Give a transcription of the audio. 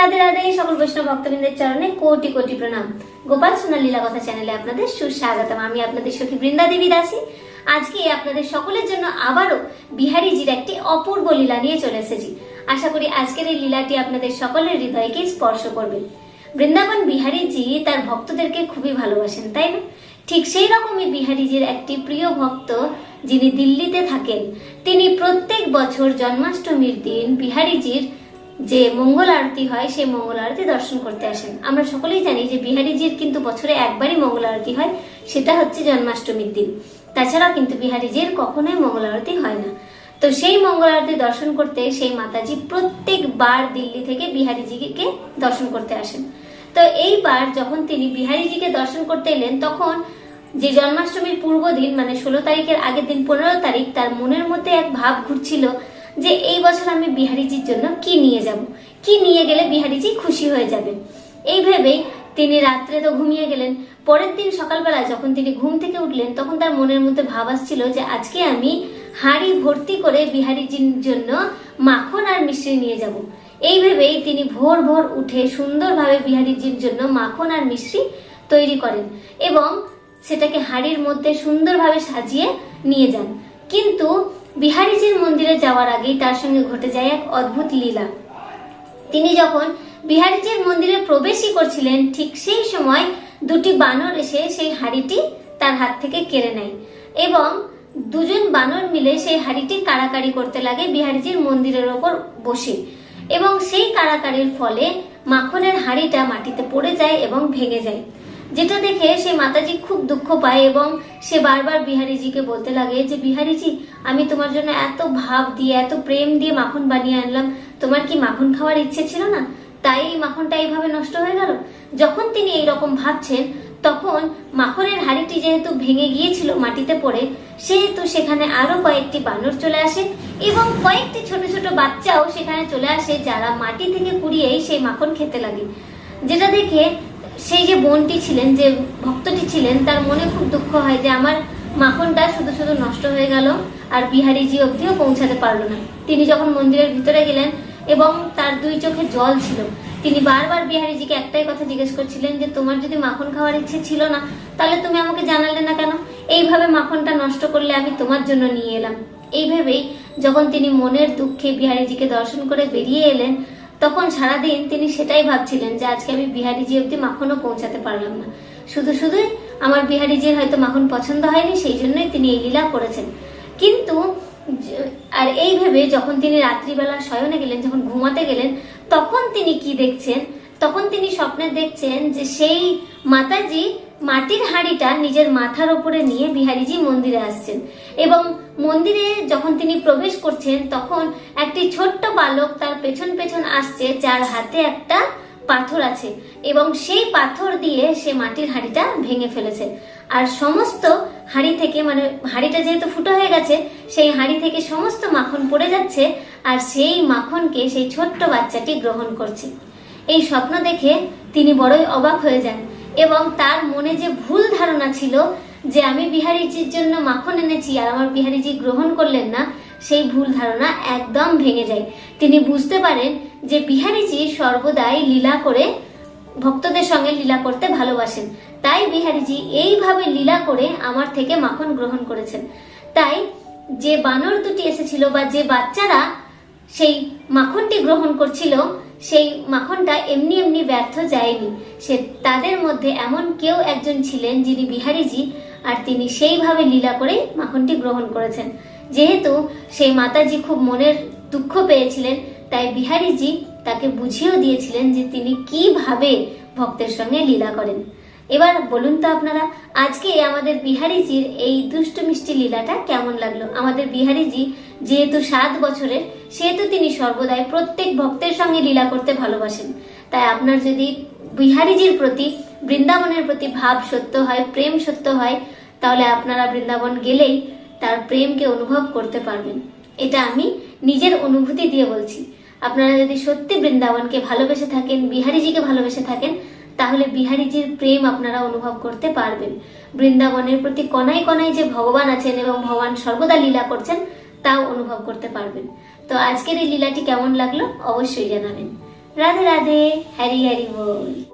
রাধে রাধে সকল বৈষ্ণব ভক্তবৃন্দের চরণে কোটি কোটি প্রণাম। গোপাল সোনার লীলা কথা চ্যানেলে আপনাদের সুস্বাগতম। আমি আপনাদের সখী বৃন্দা দেবী দাসী। আজকে আপনাদের সকলের জন্য আবারও বিহারীজির একটি অপূর্ব লীলা নিয়ে চলে এসেছি। আশা করি আজকের এই লীলাটি আপনাদের সকলের হৃদয়কে স্পর্শ করবে। বৃন্দাবন বিহারীজি তার ভক্তদেরকে খুবই ভালোবাসেন, তাই না? ঠিক সেই রকমই বিহারীজির একটি প্রিয় ভক্ত যিনি দিল্লিতে থাকেন, তিনি প্রত্যেক বছর জন্মাষ্টমীর দিন বিহারীজির যে মঙ্গল আরতি হয়, সেই মঙ্গল আরতি দর্শন করতে আসেন। আমরা সকলেই জানি যে বিহারীজির কিন্তু বছরে একবারই মঙ্গল আরতি হয়, সেটা হচ্ছে জন্মাষ্টমীর দিন। তাছাড়াও কিন্তু বিহারীজির কখনোই মঙ্গল আরতি হয় না। তো সেই মঙ্গল আরতি দর্শন করতে সেই মাতাজি প্রত্যেকবার দিল্লি থেকে বিহারীজিকে দর্শন করতে আসেন। তো এইবার যখন তিনি বিহারীজিকে দর্শন করতে এলেন, তখন যে জন্মাষ্টমীর পূর্ব দিন মানে ষোলো তারিখের আগের দিন, পনেরো তারিখ, তার মনের মধ্যে এক ভাব ঘুরছিল যে এই বছর আমি বিহারীজির জন্য কি নিয়ে যাব? কি নিয়ে গেলে বিহারীজি খুশি হয়ে যাবে এই ভেবেই তিনি রাত্রে তো ঘুমিয়ে গেলেন। পরের দিন সকালবেলা যখন তিনি ঘুম থেকে উঠলেন, তখন তার মনের মধ্যে ভাব আসছিল যে আজকে আমি হাঁড়ি ভর্তি করে বিহারীজির জন্য মাখন আর মিশ্রি নিয়ে যাব। এই ভেবেই তিনি ভোর ভোর উঠে সুন্দরভাবে বিহারীজির জন্য মাখন আর মিশ্রি তৈরি করেন এবং সেটাকে হাড়ির মধ্যে সুন্দরভাবে সাজিয়ে নিয়ে যান। কিন্তু বিহারীজির মন্দিরে যাওয়ার আগেই তার সঙ্গে ঘটে যায় এক অদ্ভুত লীলা। তিনি যখন বিহারীজির মন্দিরে প্রবেশই করছিলেন, ঠিক সেই সময় দুটি বানর এসে সেই হাড়িটি তার হাত থেকে কেড়ে নেয় এবং দুজন বানর মিলে সেই হাড়িটি কাড়াকাড়ি করতে লাগে বিহারীজির মন্দিরের ওপর বসে এবং সেই কাড়াকাড়ির ফলে মাখনের হাড়িটা মাটিতে পড়ে যায় এবং ভেঙে যায়। যেটা দেখে সে মাতাজি খুব দুঃখ পায় এবং সে বারবার বিহারীজিকে বলতে লাগে যে, বিহারীজি, আমি তোমার জন্য এত ভাব দিয়ে, এত প্রেম দিয়ে মাখন বানিয়ে আনলাম। তোমার কি মাখন খাওয়ার ইচ্ছে ছিল না? তাই এই মাখনটা এইভাবে নষ্ট হয়ে গেল? যখন তিনি এই রকম ভাবছেন, তখন মাখনের হাড়িটি যেহেতু ভেঙে গিয়েছিল মাটিতে পড়ে, সেহেতু সেখানে আরও কয়েকটি বানর চলে আসে এবং কয়েকটি ছোট ছোট বাচ্চাও সেখানে চলে আসে যারা মাটি থেকে কুড়িয়েই সেই মাখন খেতে লাগে। যেটা দেখে সেই যে বোনটি ছিলেন, যে ভক্তটি ছিলেন, তার মনে খুব দুঃখ হয় যে আমার মাখনটা শুধু শুধু নষ্ট হয়ে গেল আর বিহারীজি অবধিও পৌঁছাতে পারল না। তিনি যখন মন্দিরের ভিতরে গেলেন এবং তার দুই চোখে জল ছিল, তিনি বারবার বিহারীজিকে একটাই কথা জিজ্ঞেস করছিলেন যে, তোমার যদি মাখন খাওয়ার ইচ্ছে ছিল না, তাহলে তুমি আমাকে জানালে না কেন? এইভাবে মাখনটা নষ্ট করলে আমি তোমার জন্য নিয়ে এলাম। এই ভেবেই যখন তিনি মনের দুঃখে বিহারীজিকে দর্শন করে বেরিয়ে এলেন তখন সারাদিন তিনি সেটাই ভাবছিলেন যে আজকে আমি বিহারিজি অব্দি মাখনও পৌঁছাতে পারলাম না। শুধু শুধুই আমার বিহারিজির হয়তো মাখন পছন্দ হয়নি, সেই জন্যই তিনি এই লীলা করেছেন। কিন্তু আর এই ভেবে যখন তিনি রাত্রিবেলা শয়নে গেলেন, যখন ঘুমাতে গেলেন, তখন তিনি কি দেখছেন? তখন তিনি স্বপ্নে দেখছেন যে সেই মাতাজি মাটির হাঁড়িটা নিজের মাথার উপরে নিয়ে বিহারীজি মন্দিরে আসছেন এবং মন্দিরে যখন তিনি প্রবেশ করছেন, তখন একটি ছোট্ট বালক তার পেছন পেছন আসছে, যার হাতে একটা পাথর আছে এবং সেই পাথর দিয়ে সে মাটির হাঁড়িটা ভেঙে ফেলেছে। আর সমস্ত হাঁড়ি থেকে মানে হাঁড়িটা যেহেতু ফুটো হয়ে গেছে, সেই হাঁড়ি থেকে সমস্ত মাখন পড়ে যাচ্ছে আর সেই মাখনকে সেই ছোট্ট বাচ্চাটি গ্রহণ করছে। এই স্বপ্ন দেখে তিনি বড়ই অবাক হয়ে যান। এবং তার মনে যে ভুল ধারণা ছিল যে আমি বিহারীজির জন্য মাখন এনেছি আর আমার বিহারীজি গ্রহণ করলেন না, সেই ভুল ধারণা একদম ভেঙে যায়। তিনি বুঝতে পারেন যে বিহারীজি সর্বদাই লীলা করে ভক্তদের সঙ্গে লীলা করতে ভালোবাসেন। তাই বিহারীজি এইভাবে লীলা করে আমার থেকে মাখন গ্রহণ করেছেন। তাই যে বানর দুটি এসেছিল বা যে বাচ্চারা সেই মাখনটি গ্রহণ করছিল সেই মাখনটা এমনি এমনি ব্যর্থ যায়নি। সে তাদের মধ্যে এমন কেউ একজন ছিলেন যিনি বিহারিজি, আর তিনি সেইভাবে লীলা করে মাখনটি গ্রহণ করেছেন। যেহেতু সেই মাতাজি খুব মনের দুঃখ পেয়েছিলেন, তাই বিহারিজি তাকে বুঝিয়েও দিয়েছিলেন যে তিনি কীভাবে ভক্তের সঙ্গে লীলা করেন। এবার বলুন তো আপনারা, আজকে আমাদের বিহারীজির এই দুষ্টু মিষ্টি লীলাটা কেমন লাগল? আমাদের বিহারীজি যেহেতু সাত বছরের, সেহেতু তিনি সর্বদাই প্রত্যেক ভক্তের সঙ্গে লীলা করতে ভালোবাসেন। তাই আপনার যদি বিহারীজির প্রতি, বৃন্দাবনের প্রতি ভাব সত্য হয়, প্রেম সত্য হয়, তাহলে আপনারা বৃন্দাবন গেলেই তার প্রেমকে অনুভব করতে পারবেন। এটা আমি নিজের অনুভূতি দিয়ে বলছি। আপনারা যদি সত্যি বৃন্দাবনকে ভালোবেসে থাকেন, বিহারিজিকে ভালোবেসে থাকেন তাহলে বিহারীজির প্রেম আপনারা অনুভব করতে পারবেন। বৃন্দাবনের প্রতি কনাই কনাই যে ভগবান আছেন এবং ভগবান সর্বদা লীলা করছেন, তাও অনুভব করতে পারবেন। তো আজকের এই লীলাটি কেমন লাগল অবশ্যই জানাবেন। রাধে রাধে হ্যারি হ্যারি বল।